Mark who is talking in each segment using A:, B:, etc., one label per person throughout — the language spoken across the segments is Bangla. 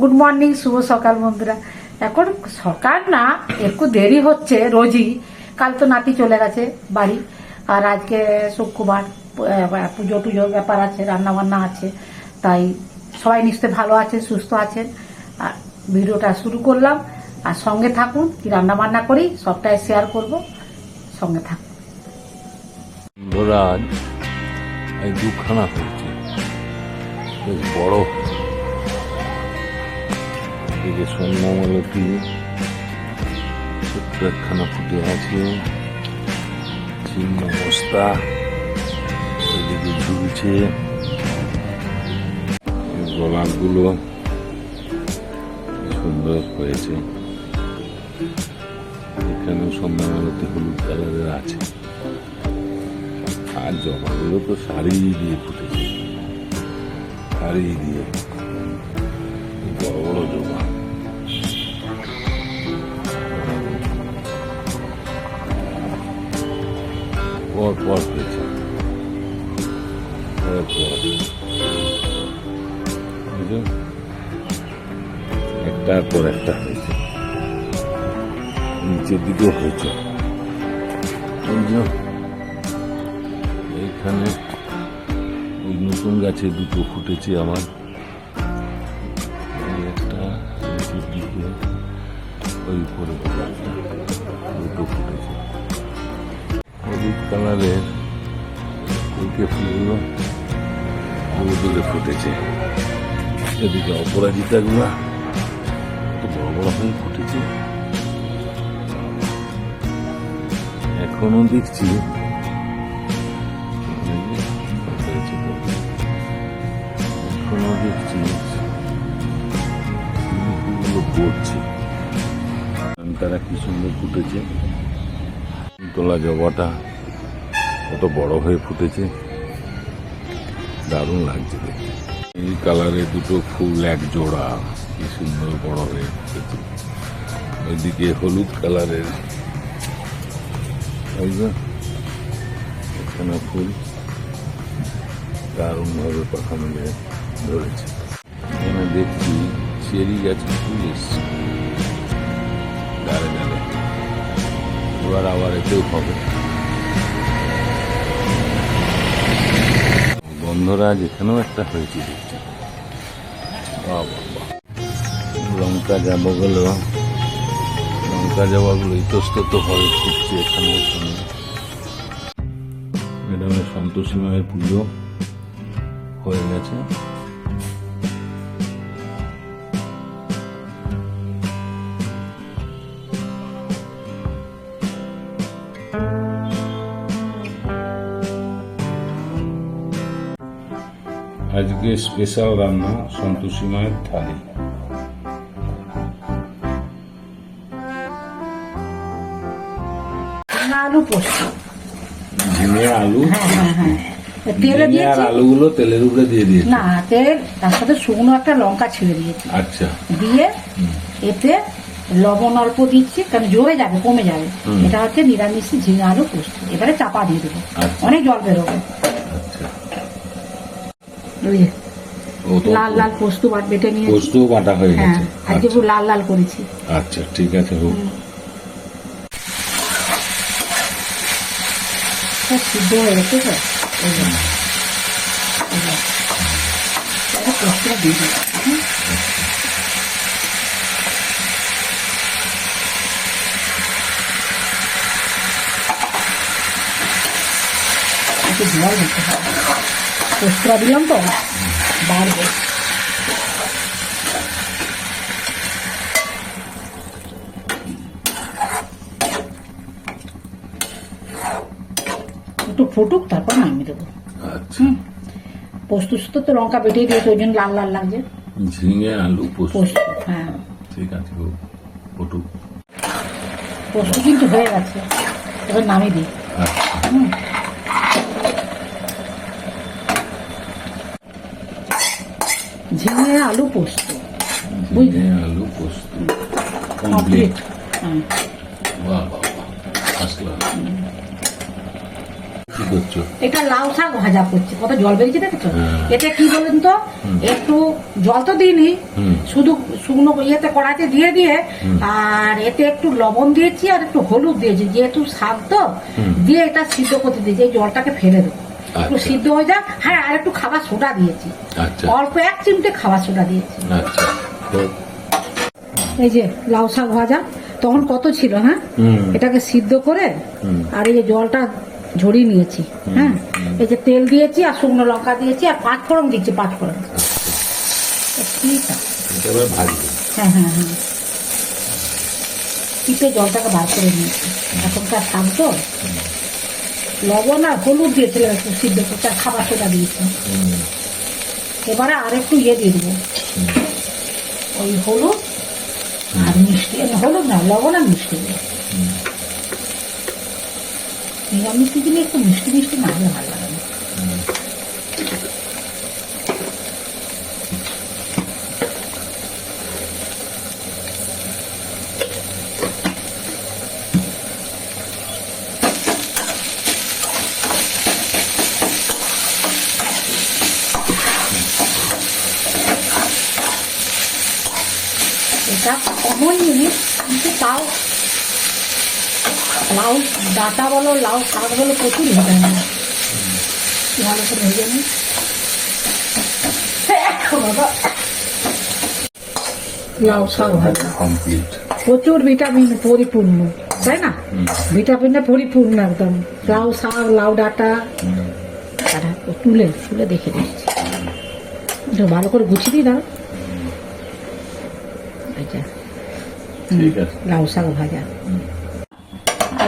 A: গুড মর্নিং, শুভ সকাল বন্ধুরা। এখন সকাল না, একটু দেরি হচ্ছে রোজই। কাল তো নাতি চলে গেছে বাড়ি, আর আজকে শুক্রবার পুজো টুজোর ব্যাপার আছে রান্না বান্না আছে, তাই সবাই নিশ্চয়ই ভালো আছেন, সুস্থ আছেন। আর ভিডিওটা শুরু করলাম, আর সঙ্গে থাকুন, কি রান্না বান্না করি, সবটাই শেয়ার করব, সঙ্গে থাকুন।
B: বড় এদিকে সন্ধ্যামালতি ছোট্ট একখানা ফুটে আছে। ছিন্ন বস্তা। ঝুলছে। গোলাপগুলো সুন্দর হয়েছে। এখানে সন্ধ্যামালতি হলুদ কালারের আছে। আর জবাগুলো তো শাড়ি দিয়ে ফুটেছে। শাড়ি দিয়ে। বড় বড় জবা পর পর হয়েছে পর পর বুঝছ? একটার পর একটা হয়েছে নিচের দিকেও হয়েছে? এইখানে ওই নতুন গাছে দুটো ফুটেছে আমার কালারের ফুলকে ফুলগুলো হলুদে ফুটেছে। এদিকে অপরাজিতাগুলো তো বড় বড় হয়ে ফুটেছে। এখনও দেখছি এখনও দেখছি তারা কি সুন্দর ফুটেছে। তোলা জবাটা কত বড় হয়ে ফুটেছে। দারুণ লাগছে দেখতে। এই কালারে দুটো ফুল এক জোড়া। কি সুন্দর বড় হয়ে ফুটেছে। ওইদিকে হলুদ কালারের এখানে ফুল দারুণভাবে পাখা মেলে ধরেছে। এখানে দেখছি চেরি গাছে ফুল এসছে। এবার আবার এতেও হবে। গন্ধরাজ যেখানেও একটা হয়েছে। দেখছি বাহ যাব বাহ লঙ্কা লঙ্কা যাওয়াগুলো ইতস্তত হয়ে ফুটছে এখানে ওখানে ম্যাডামের সন্তোষী মায়ের পুজো হয়ে গেছে। আজকে স্পেশাল রান্না সন্তোষী মায়ের থালি।
A: আলু পোস্ত।
B: ঝিঙে আলু
A: হ্যাঁ হ্যাঁ হ্যাঁ। তেলে
B: ঝিঙে আর আলুগুলো তেলের উপরে দিয়ে দিয়েছে।
A: না তেল তার সাথে শুকনো একটা লঙ্কা ছিঁড়ে দিয়েছি।
B: আচ্ছা।
A: দিয়ে এতে লবণ অল্প দিচ্ছি কারণ যাবে কমে যাবে। এটা হচ্ছে নিরামিষ ঝিঙে আলু পোস্ত। এবারে চাপা দিয়ে দেবো।
B: আচ্ছা।
A: অনেক জল বেরোবে। ওই লাল লাল পোস্ত বাট বেটে নিয়ে
B: পোস্ত বাটা হয়ে
A: হ্যাঁ
B: গেছে।
A: আজকে পুরো লাল লাল করেছি।
B: আচ্ছা ঠিক আছে হোক।
A: সিদ্ধ হয়ে গেছে তো। পোস্তটা দিয়ে একটু জল দিতে হবে। পোস্তটা দিলাম তো বাড়বে একটু ফুটুক তারপর নামিয়ে দেবো।
B: আচ্ছা।
A: পোস্ত সুস্ত তো লঙ্কা বেটে দিয়েছে ওই জন্য লাল লাল লাগছে।
B: ঝিঙে আলু পোস্ত।
A: হ্যাঁ।
B: ঠিক আছে ফটুক
A: পোস্ত কিন্তু হয়ে গেছে। এবার নামিয়ে দিই।
B: আচ্ছা।
A: হুম। ঝিঙে আলু পোস্ত?
B: ঝিঙে আলু পোস্ত।
A: কমপ্লিট।
B: বাহ বাহ আসলাম
A: এটা লাউ শাক ভাজা করছি। কত জল বেরিয়েছে দেখেছ?
B: হ্যাঁ।
A: এটা কি বলেন তো? একটু জল তো দিইনি। শুধু শুকনো ইয়েতে কড়াইতে দিয়ে দিয়ে আর এতে একটু লবণ দিয়েছি আর একটু হলুদ দিয়েছি। যেহেতু শাক তো দিয়ে এটা সিদ্ধ করতে দিয়েছি। এই জলটাকে ফেলে দেবো। একটু
B: আচ্ছা।
A: সিদ্ধ হয়ে যাক। হ্যাঁ আর একটু খাবার সোডা দিয়েছি।
B: আচ্ছা।
A: অল্প এক চিমটে খাবার সোডা দিয়েছি।
B: আচ্ছা।
A: এই যে লাউ শাক ভাজা তখন কত ছিল হ্যাঁ? এটাকে সিদ্ধ করে আর এই যে জলটা ঝরিয়ে নিয়েছি হ্যাঁ? এই যে তেল দিয়েছি আর শুকনো লঙ্কা দিয়েছি আর পাঁচ ফোড়ন দিচ্ছি পাঁচ ফোড়ন। হ্যাঁ হ্যাঁ হ্যাঁ। টিপে জলটাকে বার করে নিয়েছি। এখনকার শাক তো। লবণ আর হলুদ দিয়েছিলাম একটু সিদ্ধ করতে আর খাবার সেটা
B: দিয়েছিলাম
A: এবারে আর একটু ইয়ে দিয়ে দেবো। ওই হলুদ আর মিষ্টি হলুদ না, লবণ আর মিষ্টি। নিরামিষ দিলে একটু মিষ্টি মিষ্টি না ভালো লাগে। না এটা কমন জিনিস কিন্তু তাও লাউ ডাটা বলো লাউ শাক বলো প্রচুর ভেজে নেয় ভালো করে ভেজে নিই? লাউ শাক
B: কমপ্লিট
A: প্রচুর ভিটামিন পরিপূর্ণ তাই না। ভিটামিনে পরিপূর্ণ একদম। লাউ শাক লাউ ডাটা। তারা তুলে তুলে দেখে দিচ্ছি। একটু ভালো করে গুছিয়ে দিই দাও।
B: ঠিক আছে।
A: লাউ শাক ভাজা।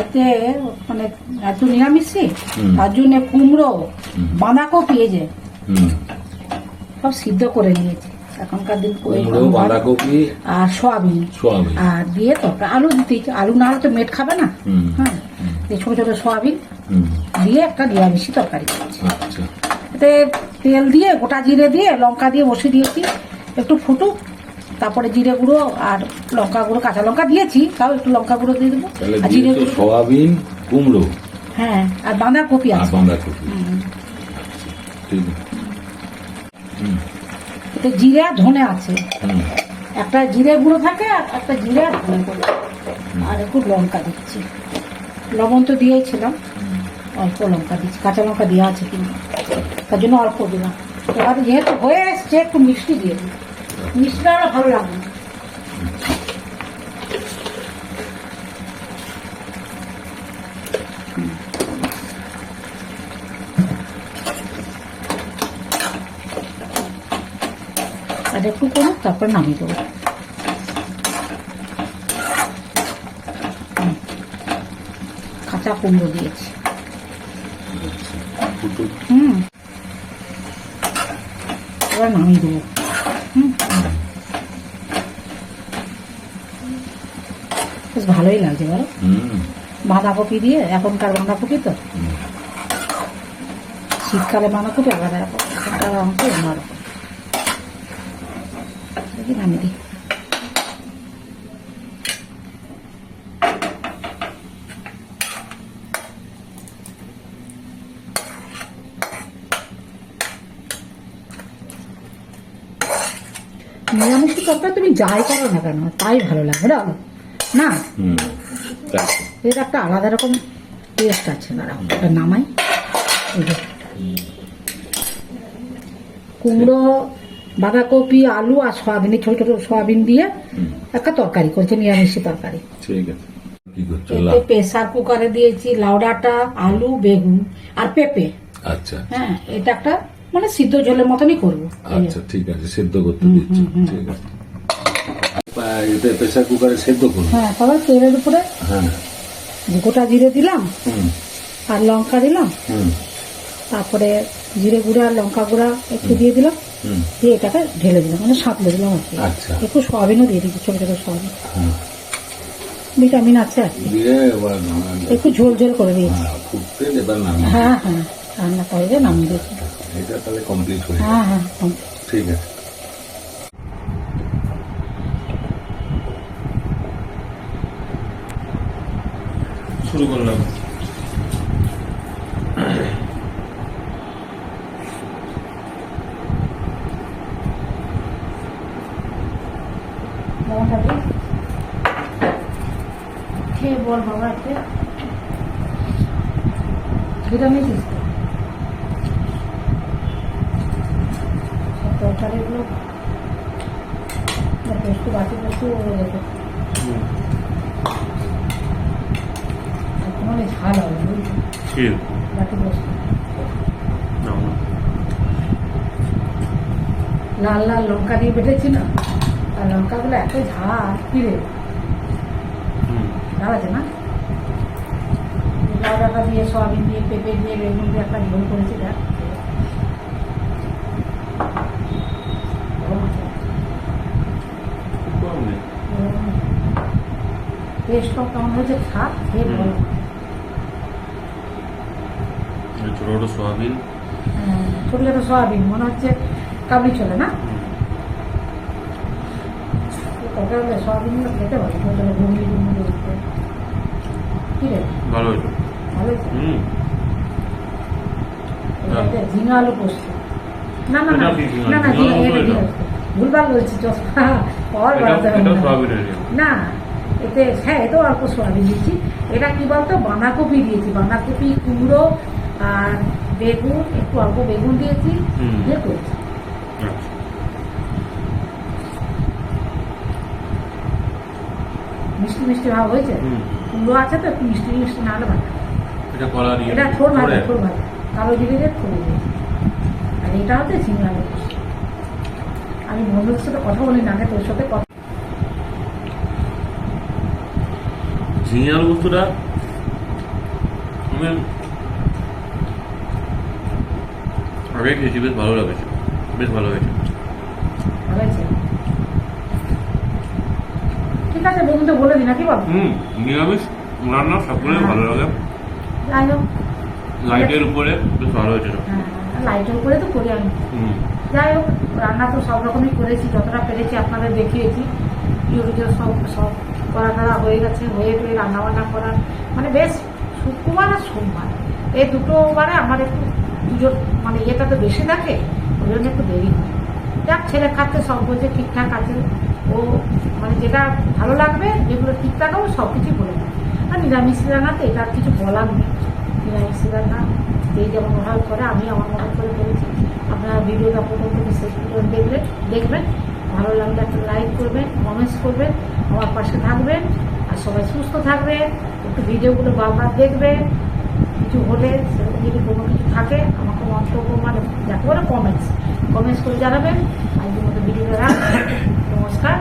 A: এতে মানে এত নিরামিষই তার জন্য কুমড়ো। বাঁধাকপি এই যে। সব সিদ্ধ করে নিয়েছি। এখনকার দিন
B: বাঁধাকপি
A: আর সোয়াবিন। আর দিয়ে তরকারি আলু দিতে আলু না হলে তো মেট খাবে না। হ্যাঁ। ছোট ছোট সোয়াবিন। দিয়ে একটা নিরামিষি তরকারি
B: আচ্ছা।
A: এতে তেল দিয়ে গোটা জিরে দিয়ে লঙ্কা দিয়ে বসিয়ে দিয়েছি। একটু ফুটুক। তারপরে জিরে গুঁড়ো আর লঙ্কা গুঁড়ো কাঁচা লঙ্কা দিয়েছি তাও একটু লঙ্কা গুঁড়ো দিয়ে দেবো। আর জিরে গুঁড়ো।
B: সোয়াবিন কুমড়ো।
A: হ্যাঁ আর বাঁধাকপি আছে।
B: বাঁধাকপি।
A: এতে জিরে আর ধনে আছে। একটা জিরে গুঁড়ো থাকে আর একটা জিরে আর ধনে গুঁড়ো। আর একটু লঙ্কা দিচ্ছি। লবণ তো দিয়েছিলাম অল্প লঙ্কা দিচ্ছি। কাঁচা লঙ্কা দেওয়া আছে কিন্তু। তার জন্য অল্প দিলাম। এবার যেহেতু হয়ে এসছে একটু মিষ্টি দিয়ে দিই। মিষ্টিটা ভালো লাগবে না। আর একটু করুক তারপর নামিয়ে দেবো। কাঁচা কুমড়ো দিয়েছি।
B: ফুটুক
A: হুম। এবার নামিয়ে দেবো। বেশ ভালোই লাগছে বলো। বাঁধাকপি দিয়ে এখনকার বাঁধাকপি তো। শীতকালে বাঁধাকপি আলাদা রকম এখনকার বাঁধাকপি অন্যরকম। দেখি দিই। নিরামিষ তরকারি তুমি যাই করো না কেন তাই ভালো লাগে না। না।
B: হুম
A: এর একটা আলাদা রকম টেস্ট আছে ওটা নামাই। কুমড়ো বাঁধাকপি আলু আর সয়াবিন ছোট ছোট সয়াবিন দিয়ে একটা তরকারি করছে নিরামিষি তরকারি।
B: ঠিক আছে।
A: প্রেসার কুকারে দিয়েছি লাউ ডাঁটা আলু বেগুন আর পেঁপে।
B: আচ্ছা।
A: হ্যাঁ এটা একটা মানে সিদ্ধ ঝোলের মতনই করব।
B: আচ্ছা ঠিক আছে সেদ্ধ করতে দিচ্ছি। ঠিক আছে। পা- প্রেসার কুকারে সেদ্ধ করুন।
A: হ্যাঁ তারপর তেলের উপরে
B: হ্যাঁ।
A: গোটা জিরে দিলাম আর লঙ্কা দিলাম
B: হুম।
A: তারপরে জিরে গুঁড়া লঙ্কা গুঁড়া একটু দিয়ে দিলাম দিয়ে এটাকে ঢেলে দিলাম মানে সাঁতলে দিলাম আর কি।
B: আচ্ছা।
A: একটু সয়াবিনও দিয়ে দিচ্ছি ছোটো ছোটো সয়াবিন। ভিটামিন আছে আর কি। একটু ঝোল ঝোল করে দিয়েছি।
B: হ্যাঁ,
A: হ্যাঁ হ্যাঁ রান্না করে নামিয়ে দিয়েছি।
B: এটা তাহলে কমপ্লিট হয়ে
A: হ্যাঁ হ্যাঁ
B: ঠিক আছে। শুরু করলাম।
A: বল বাবা একটা ভিটামিন তরকারিগুলো একটু বাকি রেখে তোমার ঝাল হবে বুঝলি?
B: কি
A: বাটি বসে
B: না না।
A: লাল লাল লঙ্কা দিয়ে বেটেছি না? আর লঙ্কাগুলো এত ঝাল কিরে
B: হুম।
A: ঝাল আছে না? লাউ ডাঁটা দিয়ে সয়াবিন দিয়ে পেঁপে দিয়ে বেগুন দিয়ে একটা ঝোল করেছি দেখ। গরম আছে।
B: কম নেই
A: টেস্টটা কেমন হয়েছে? খাপ খেয়ে।
B: ছোটো সোয়াবিন।
A: সয়াবিন মনে হচ্ছে কাবলি চলে না? তরকারি সয়াবিনগুলো খেতে পারে ছোটো ছোটো ঘুগনি ঘুগনি কি রে?
B: ভালো হয়েছে।
A: ভালো
B: হুম।
A: ঝিঙা আলু পোস্ত। না না না ভুলভাল বলছি চশমা।
B: ইয়ে।
A: না এতে হ্যাঁ এতেও অল্প সোয়াবিন দিচ্ছি। এটা কি বলতো? বাঁধাকপি দিয়েছি। বাঁধাকপি কুমড়ো আর বেগুন একটু অল্প বেগুন দিয়েছি দিয়ে করেছি।
B: আচ্ছা।
A: মিষ্টি মিষ্টি ভাব হয়েছে? কুমড়ো আছে তো একটু মিষ্টি মিষ্টি না হলে ভালো।
B: এটা কলা দিয়ে
A: এটা ভাজা
B: করে?
A: থোর ভাজা। কালো জিরে দিয়ে থোর দিয়েছি। আর এটা হচ্ছে ঝিঙে আলু আমি বন্ধুদের সাথে কথা বলি না আগে তোর সাথে কথা
B: ঝিঙে আলু বস্তুটা আমি বেশ ভালো লাগেছে বেশ ভালো হয়েছে
A: ঠিক আছে বন্ধুদের বলে দিই নাকি বাবু
B: হুম নিরামিষ রান্না ভালো লাগে।
A: যাই হোক
B: লাইটের উপরে বেশ ভালো হয়েছে
A: লাইটের উপরে তো করি আমি যাই হোক রান্না তো সব রকমই করেছি যতটা পেরেছি আপনাদের দেখিয়েছি। ইউটিউবে সব সব করা টরা হয়ে গেছে হয়ে টয়ে রান্না বান্না করার মানে বেশ শুক্রবার আর সোমবার এই দুটো বারে আমার একটু পুজোর মানে ইয়েটা তো বেশি থাকে ওই জন্য একটু দেরি যাক, ছেলে খাচ্ছে, সব বলছে ঠিকঠাক আছে। ও মানে যেটা ভালো লাগবে, যেগুলো ঠিকঠাক হবে সব কিছুই বলে দেয় আর নিরামিষ রান্নাতে এটা আর কিছু বলার নেই। নিরামিষ রান্না যে যেমন ভাবে করে, আমি আমার মতো করে করেছি। আপনারা ভিডিওটা প্রথম থেকে শেষ পর্যন্ত দেখলেন দেখবেন। ভালো লাগলে একটা লাইক করবেন কমেন্টস করবেন, আমার পাশে থাকবেন, আর সবাই সুস্থ থাকবেন। একটু ভিডিওগুলো বারবার দেখবেন। কিছু হলে যদি কোনো কিছু থাকে, আমাকে মন্তব্য মানে যাকে বলে কমেন্টস কমেন্টস করে জানাবেন। আজকের মতো ভিডিওটা রাখ নমস্কার।